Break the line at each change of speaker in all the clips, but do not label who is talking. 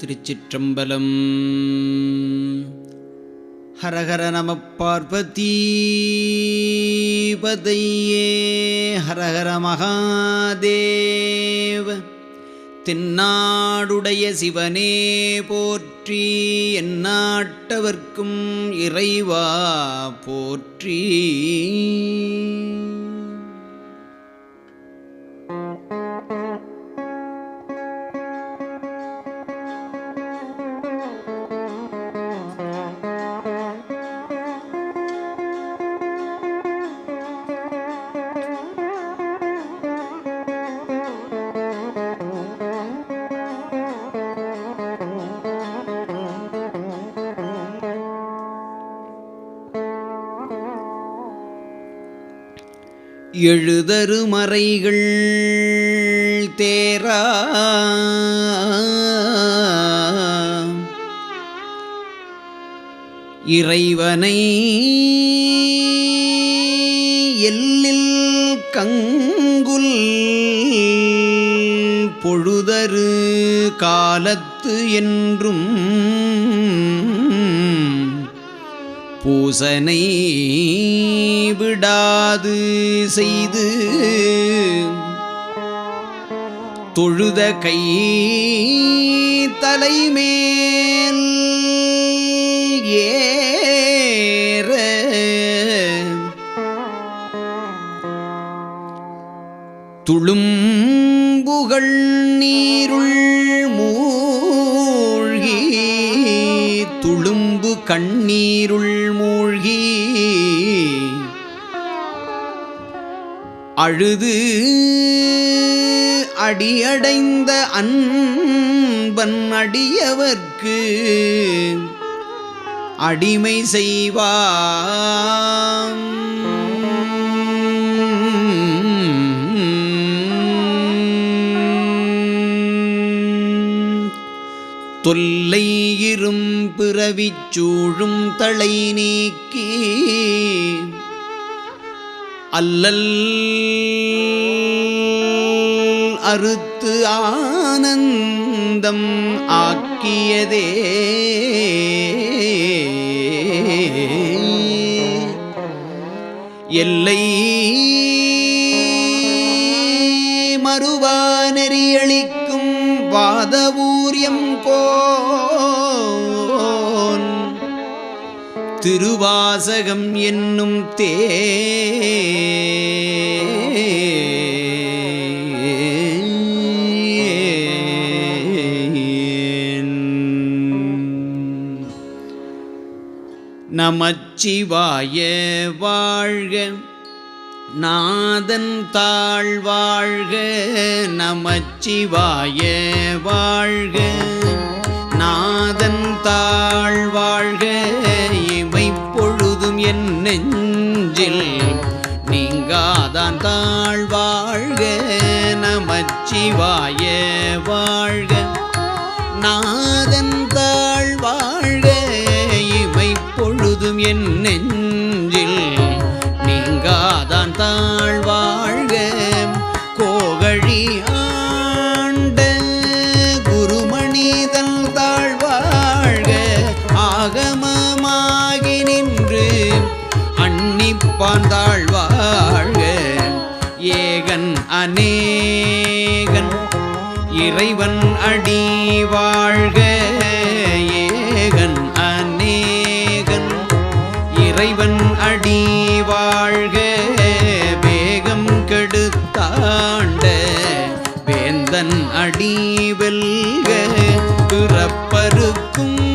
திருச்சிற்றம்பலம். ஹரஹர நம பார்வதி பதையே ஹரஹர மகாதேவ தென்னாடுடைய சிவனே போற்றி எந்நாட்டவர்க்கும் இறைவா போற்றி. எழுதரு மறைகள் தேரா. இறைவனை எல்லில் கங்குல் பொழுதரு காலத்து என்றும் பூசனை விடாது செய்து தொழுத கை தலைமேல் ஏற. துளும் புகழ் நீருள் மூழ்கி துளும்பு கண்ணீருள் அழுது அடியடைந்த அன்பன் அடியவர்க்கு அடிமை செய்வான். தொல்லை இரும் பிறவிச் சூழும் தலை நீக்கி அல்லல் அறுத்து ஆனந்தம் ஆக்கியதே. எல்லை மறுவானெறியளிக்கும் வாதவூரியம் கோ திருவாசகம் என்னும் தே நமச்சிவாய வாழ்க நாதன் தாழ் வாழ்க நமச்சிவாய வாழ்க நாதன் தாழ் வாழ்க என் நெஞ்சில் நீங்காதான் தாழ் வாழ்க நமச்சிவாய வாழ்க. நாதன் தாழ் வாழ்க இவை பொழுதும் என் நெஞ்சில் நீங்காதான் தாழ் பிறப்பருக்கும்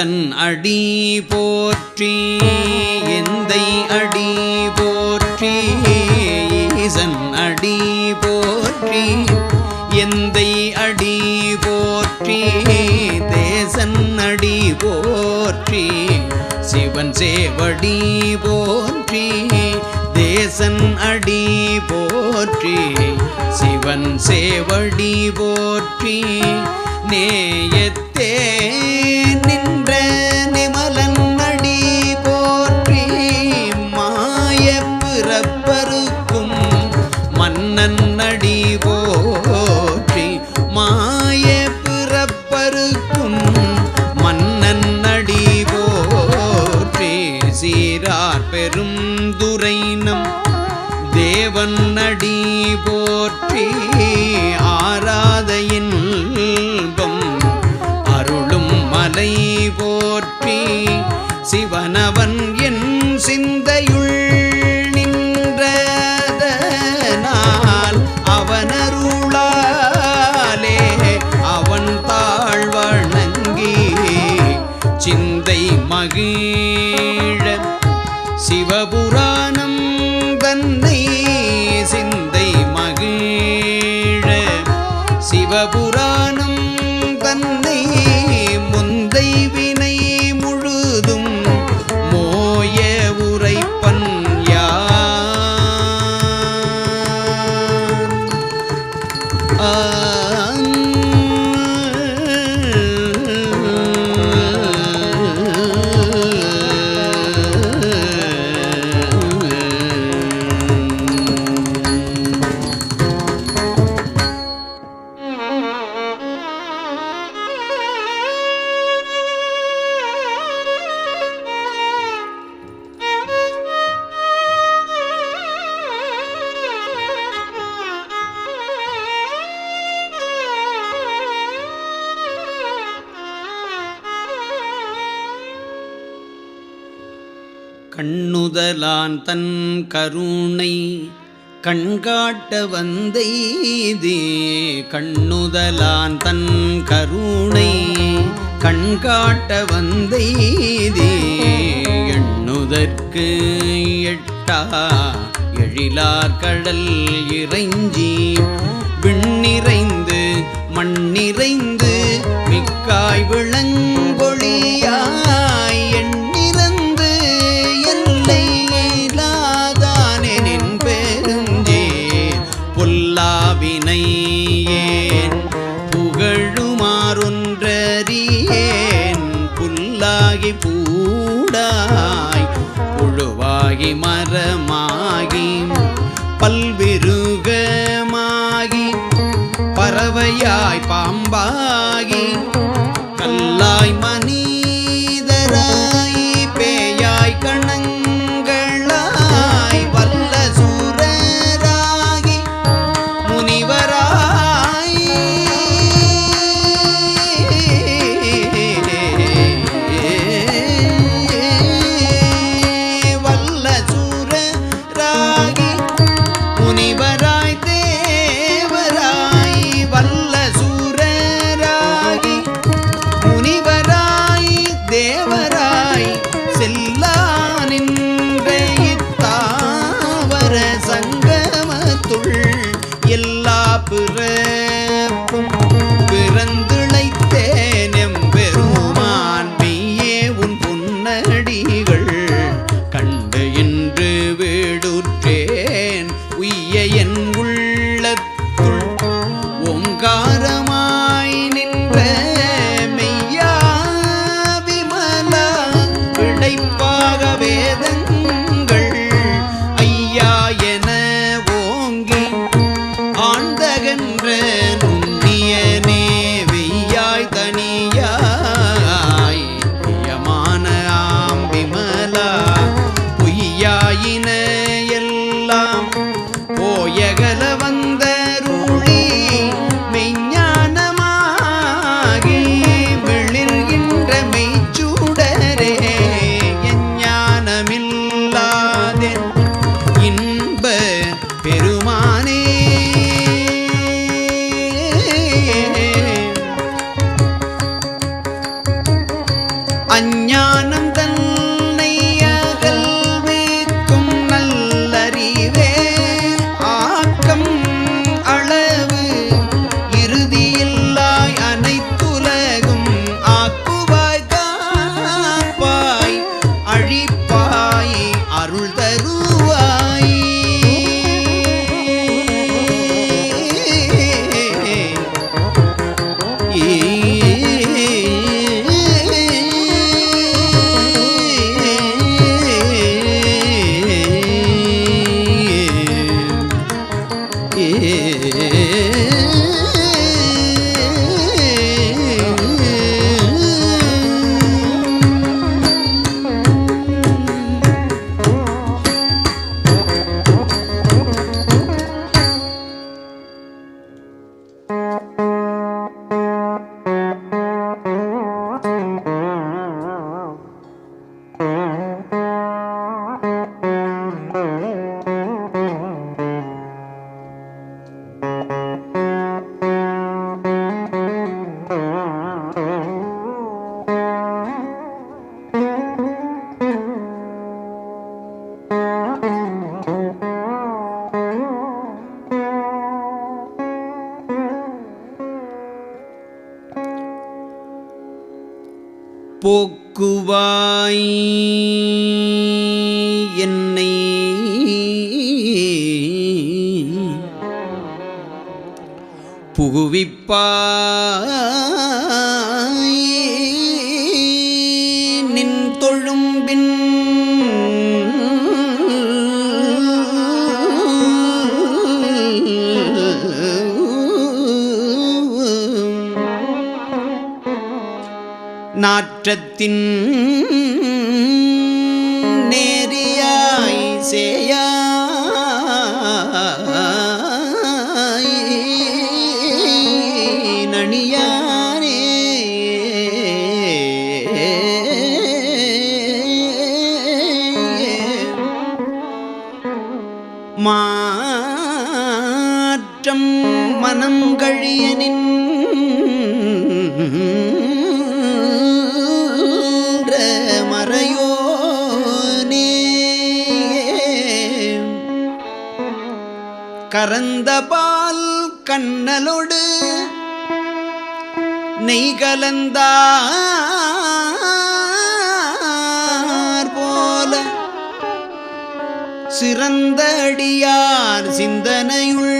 ஈசன் அடி போற்றி எந்தை அடி போற்றி ஈசன் அடி போற்றி எந்தை அடி போற்றி தேசன் அடி போற்றி சிவன் சேவடி போற்றி தேசன் அடி போற்றி சிவன் சேவடி போற்றி நேயத்தே கணவன் முதலான் தன் கருணை கண்காட்ட வந்தெய்தி கண்ணுதலான் தன் கருணை கண்காட்ட வந்தெய்தி எண்ணுதற்கு எட்டா எழிலார் கடல் இறைஞ்சி. விண்ணிறைந்து மண்ணிறைந்து மிக்காய் விளங்கொழியார் அம்பா pupuk நாற்றத்தின் நேரியாய் சேயா கரந்தபால் கண்ணலோடு நெய் கலந்தார் போல. சிறந்தடியார் சிந்தனையுள்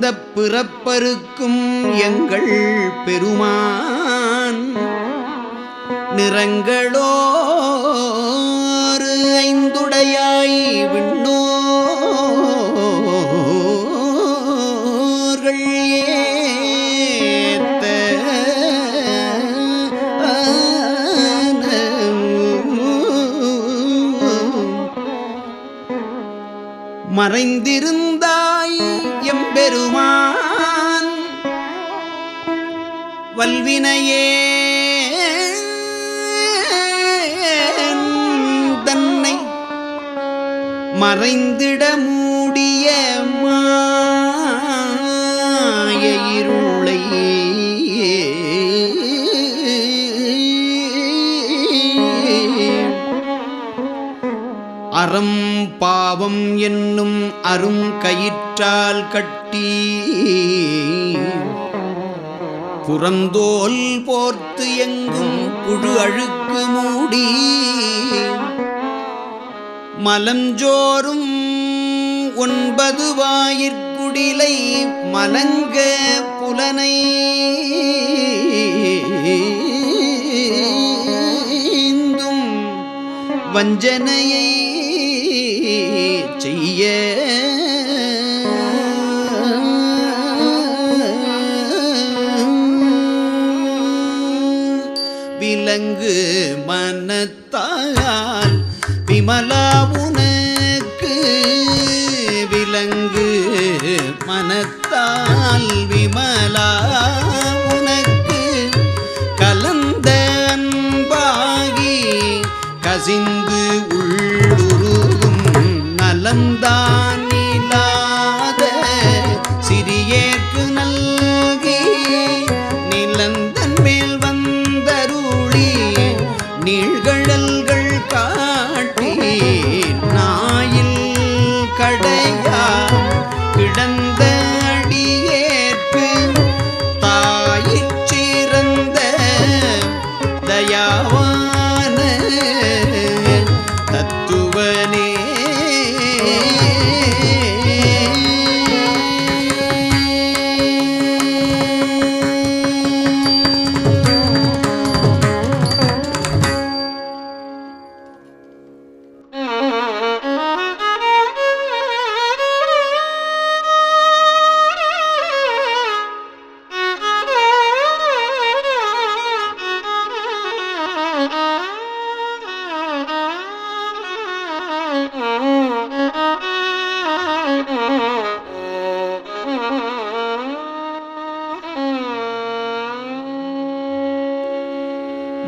பிறந்த பிறப்பருக்கும் எங்கள் பெருமான். நிறங்களோ பாவம் என்னும் அரும் கயிற்றால் கட்டி புறந்தோல் போர்த்து எங்கும் புழு அழுக்கு மூடி மலஞ்சோறும் ஒன்பது வாயிற்குடிலை மலங்க புலனை வஞ்சனையை விலங்கு மனத்தால் விமலா உனக்கு. விலங்கு மனத்தால் விமலா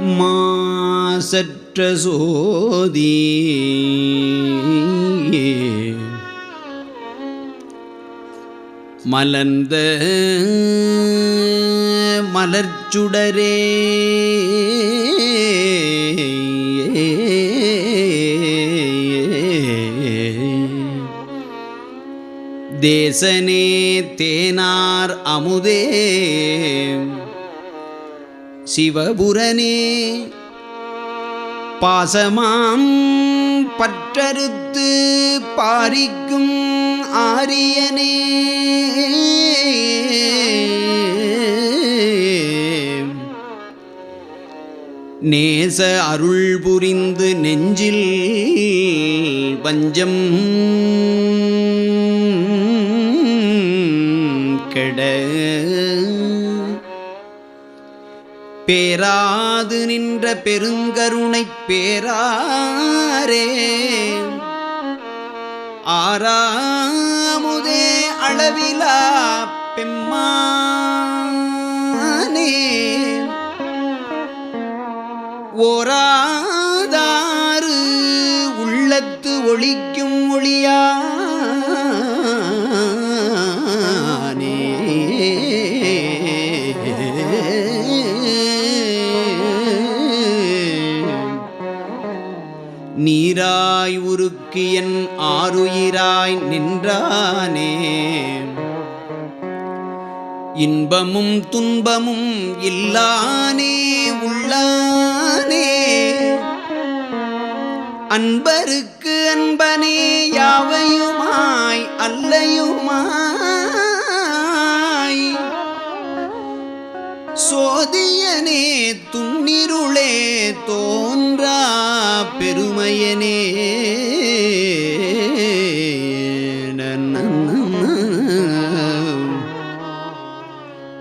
மாசற்ற சோதி. மலர்ந்த மலர்ச்சுடரே. தேசனே தேனார் அமுதே. சிவபுரனே பாசமாம் பற்றறுத்து பாரிக்கும் ஆரியனே. நேச அருள் புரிந்து நெஞ்சில் வஞ்சம் கெட பேராது நின்ற பெருங்கருணை பேராரே. ஆறாமுதே அளவிலா பெம்மானே. ஓராதாறு உள்ளத்து ஒழிக்கும் ஒளியா உயிராய் உருக்கியன் ஆறுயிராய் நின்றானே. இன்பமும் துன்பமும் இல்லானே உள்ளானே. அன்பருக்கு அன்பனே யாவையுமாய் அல்லையுமாய் சோதியனே துன்னிருளே தோன்றா பெருமையனே.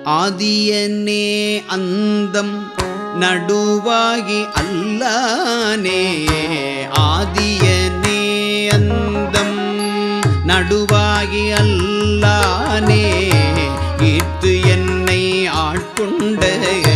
ஆதியனே அந்தம் நடுவாகி அல்லானே. ஆதியனே அந்தம் நடுவாகி அல்ல ஆட்கொண்ட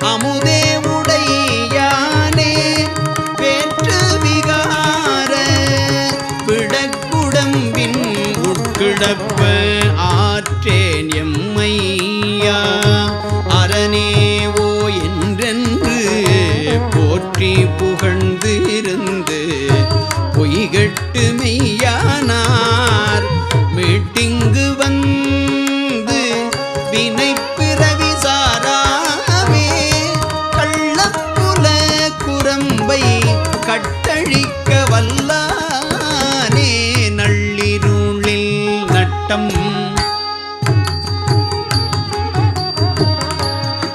அமுதே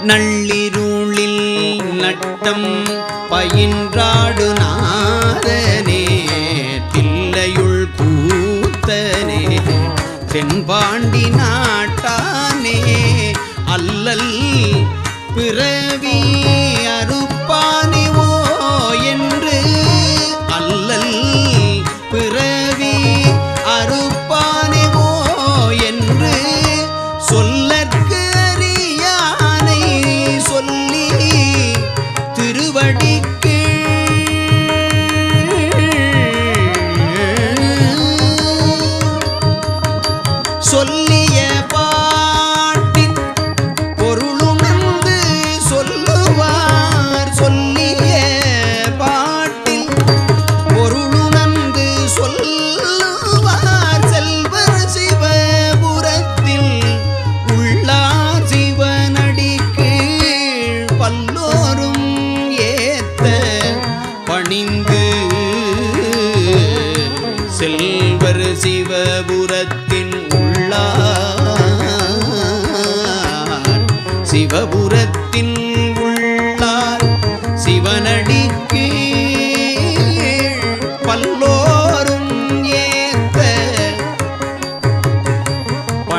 நள்ளிருளில் நட்டம் பயின்றாடு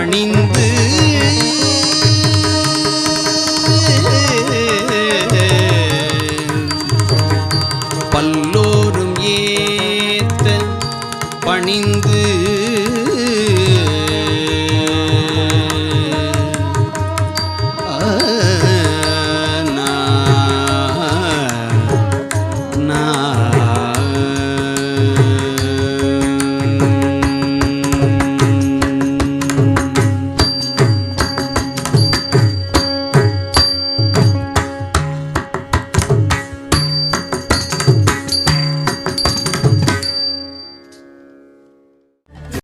அணிந்து